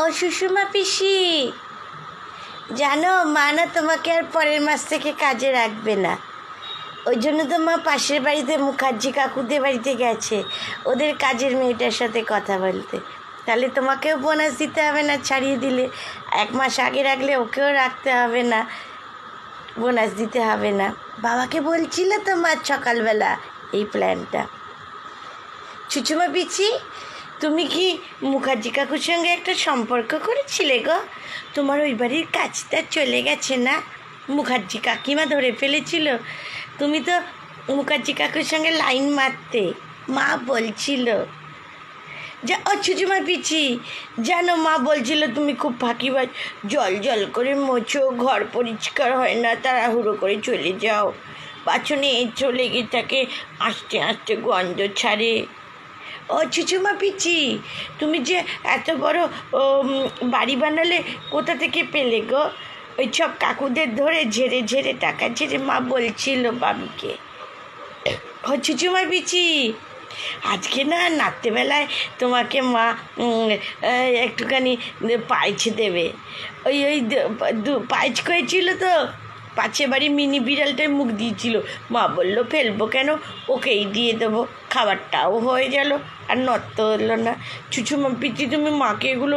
ও সুষমা পিসি। জানো, মা না তোমাকে আর পরের মাস থেকে কাজে রাখবে না। ওই জন্য তো মা পাশের বাড়িতে মুখার্জি কাকুদের বাড়িতে গেছে। ওদের কাজের মেয়েটার সাথে কথা বলতে। তাহলে তোমাকেও বোনাস দিতে হবে না, ছাড়িয়ে দিলে। এক মাস আগে রাখলে ওকেও রাখতে হবে না, বোনাস দিতে হবে না। বাবাকে বলছিল তো মা সকালবেলা এই প্ল্যানটা চুচুমা পিচি তুমি কি মুখার্জি কাকুর সঙ্গে একটা সম্পর্ক করেছিলে গো? তোমার ওই বাড়ির কাজটা চলে গেছে না? মুখার্জি কাকিমা ধরে ফেলেছিল। তুমি তো মুখার্জি কাকুর সঙ্গে লাইন মারতে মা বলছিল। যা, ও চুচুমা পিচি জানো, মা বলছিল, তুমি খুব ফাঁকিবাজ। জল জল করে মোছো, ঘর পরিষ্কার হয় না, তাড়াহুড়ো করে চলে যাও। পাছনে এঁচো লেগে থাকে আস্তে আস্তে গন্ধ ছাড়ে। ও চুচুমা পিচি, তুমি যে এত বড় বাড়ি বানালে কোথা থেকে পেলে গো? ওই সব কাকুদের ধরে ঝেড়ে ঝেড়ে টাকা ঝেড়ে মা বলছিল বাবিকে। ও চুচুমা পিচি, আজকে না রাত্রেবেলায় তোমাকে মা একটুখানি পাইচ দেবে। ওই ওই, দু- করেছিল তো? পাশে বাড়ি মিনি বিড়ালটাই মুখ দিয়েছিল। মা বলল, ফেলব কেন? ওকেই দিয়ে দেবো। খাবারটাও হয়ে গেল, আর নত্ত হলো না। চুচুমা পিচি তুমি মাকে এগুলো